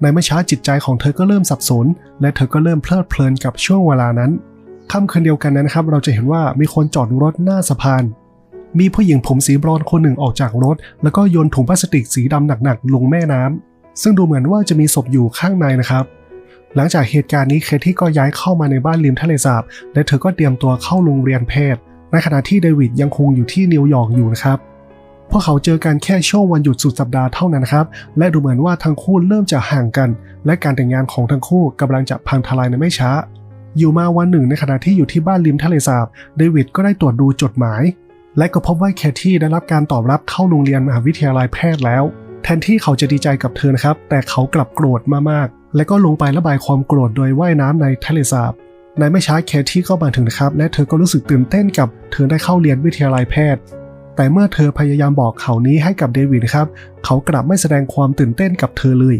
ในไม่ช้าจิตใจของเธอก็เริ่มสับสน และเธอก็เริ่มเพลิดเพลินกับช่วงเวลานั้นค่ำคืนเดียวกันนั้นนะครับ เราจะเห็นว่ามีคนจอดรถหน้าสะพาน มีผู้หญิงผมสีบรอนคนหนึ่งออกจากรถ แล้วก็โยนถุงพลาสติกสีดำหนักๆลงแม่น้ำซึ่งดูเหมือนว่าจะมีศพอยู่ข้างในนะครับ หลังจากเหตุการณ์นี้เคที่ก็ย้ายเข้ามาในบ้านริมทะเลสาบ และเธอก็เตรียมตัวเข้าโรงเรียนแพทย์ ในขณะที่เดวิดยังคงอยู่ที่นิวยอร์กอยู่นะครับ พวกเขาเจอกันแค่ช่วงวันหยุดสุดสัปดาห์เท่านั้นครับ และดูเหมือนว่าทั้งคู่เริ่มจะห่างกัน และการแต่งงานของทั้งคู่กำลังจะพังทลายในไม่ช้า อยู่มาวันหนึ่งในขณะที่อยู่ที่บ้านริมทะเลสาบเดวิดก็ได้ตรวจดูจดหมาย และก็พบว่าแคที่ได้รับการตอบรับเข้าโรงเรียนมหาวิทยาลัยแพทย์แล้ว แทนที่เขาจะดีใจกับเธอนะครับ แต่เขากลับโกรธมากๆ และก็ลงไประบายความโกรธโดยว่ายน้ำในทะเลสาบในไม่ช้าแคที่ก็มาถึงนะครับ และเธอก็รู้สึกตื่นเต้นกับเธอได้เข้าเรียนวิทยาลัยแพทย์ แต่เมื่อเธอพยายามบอกข่าวนี้ให้กับเดวิดครับ เขากลับไม่แสดงความตื่นเต้นกับเธอเลย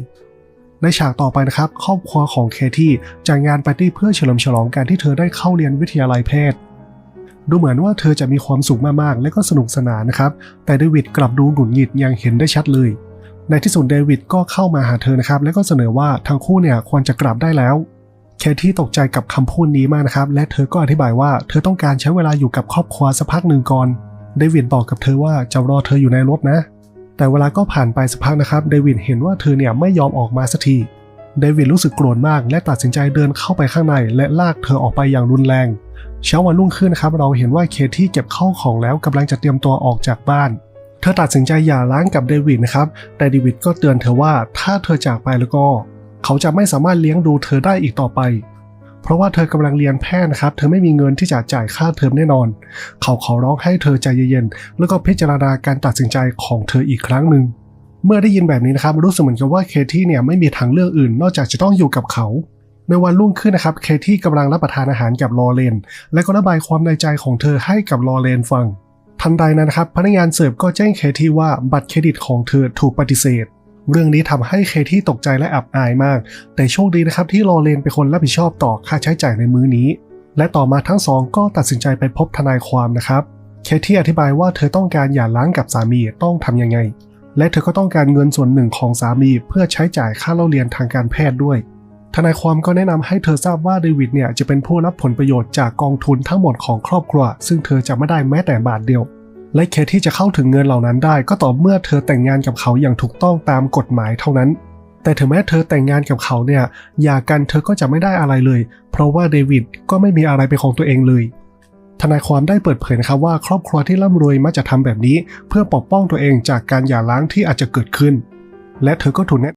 ในฉากต่อไปนะครับ ครอบครัวของเคที่จัดงานปาร์ตี้เพื่อเฉลิมฉลองการที่เธอได้เข้าเรียนวิทยาลัยแพทย์ ดูเหมือนว่าเธอจะมีความสุขมากๆ และก็สนุกสนานนะครับ แต่เดวิดกลับดูหงุดหงิดอย่างเห็นได้ชัดเลย ในที่สุดเดวิดก็เข้ามาหาเธอนะครับ และก็เสนอว่าทั้งคู่เนี่ยควรจะกลับได้แล้วเคที่ตกใจกับคำพูดนี้มากนะครับ และเธอก็อธิบายว่าเธอต้องการใช้เวลาอยู่กับครอบครัวสักพักหนึ่งก่อน เดวิดบอกกับเธอว่าจะรอเธออยู่ในรถนะ แต่เวลาก็ผ่านไปสักพักนะครับ เดวิดเห็นว่าเธอเนี่ยไม่ยอมออกมาสักที เดวิดรู้สึกโกรธมาก และตัดสินใจเดินเข้าไปข้างใน และลากเธอออกไปอย่างรุนแรง เช้าวันรุ่งขึ้นนะครับเราเห็นว่าเคที่เก็บเข้าของแล้วกำลังจะเตรียมตัวออกจากบ้านเธอตัดสินใจหย่าร้างกับเดวิดนะครับ แต่เดวิดก็เตือนเธอว่าถ้าเธอจากไปแล้วก็ เขาจะไม่สามารถเลี้ยงดูเธอได้อีกต่อไป เพราะว่าเธอกำลังเรียนแพทย์นะครับ เธอไม่มีเงินที่จะจ่ายค่าเทอมแน่นอน เขาขอร้องให้เธอใจเย็นๆ แล้วก็พิจารณาการตัดสินใจของเธออีกครั้งหนึ่ง เมื่อได้ยินแบบนี้นะครับ รู้สึกเหมือนกับว่าเคที่เนี่ยไม่มีทางเลือกอื่น นอกจากจะต้องอยู่กับเขา ในวันรุ่งขึ้นนะครับ เคที่กำลังรับประทานอาหารกับลอเรน และก็ระบายความในใจของเธอให้กับลอเรนฟัง ทันใดนั้นนะครับ พนักงานเสิร์ฟก็แจ้งเคที่ว่าบัตรเครดิตของเธอถูกปฏิเสธ เรื่องนี้ทำให้เคที่ตกใจและอับอายมาก แต่โชคดีนะครับที่ลอเรนเป็นคนรับผิดชอบต่อค่าใช้จ่ายในมื้อนี้ และต่อมาทั้งสองก็ตัดสินใจไปพบทนายความนะครับเคที่อธิบายว่าเธอต้องการหย่าร้างกับสามีต้องทำยังไง และเธอก็ต้องการเงินส่วนหนึ่งของสามีเพื่อใช้จ่ายค่าเล่าเรียนทางการแพทย์ด้วย ทนายความก็แนะนำให้เธอทราบว่าเดวิดเนี่ยจะเป็นผู้รับผลประโยชน์จากกองทุนทั้งหมดของครอบครัว ซึ่งเธอจะไม่ได้แม้แต่บาทเดียว และเคที่จะเข้าถึงเงินเหล่านั้นได้ ก็ต่อเมื่อเธอแต่งงานกับเขาอย่างถูกต้องตามกฎหมายเท่านั้น แต่ถึงแม้เธอแต่งงานกับเขาเนี่ยหย่ากันเธอก็จะไม่ได้อะไรเลย เพราะว่าเดวิดก็ไม่มีอะไรเป็นของตัวเองเลยทนายความได้เปิดเผยนะครับว่าครอบครัวที่ร่ำรวยมักจะทำแบบนี้ เพื่อปกป้องตัวเองจากการหย่าร้างที่อาจจะเกิดขึ้น และเธอก็ถูกแนะ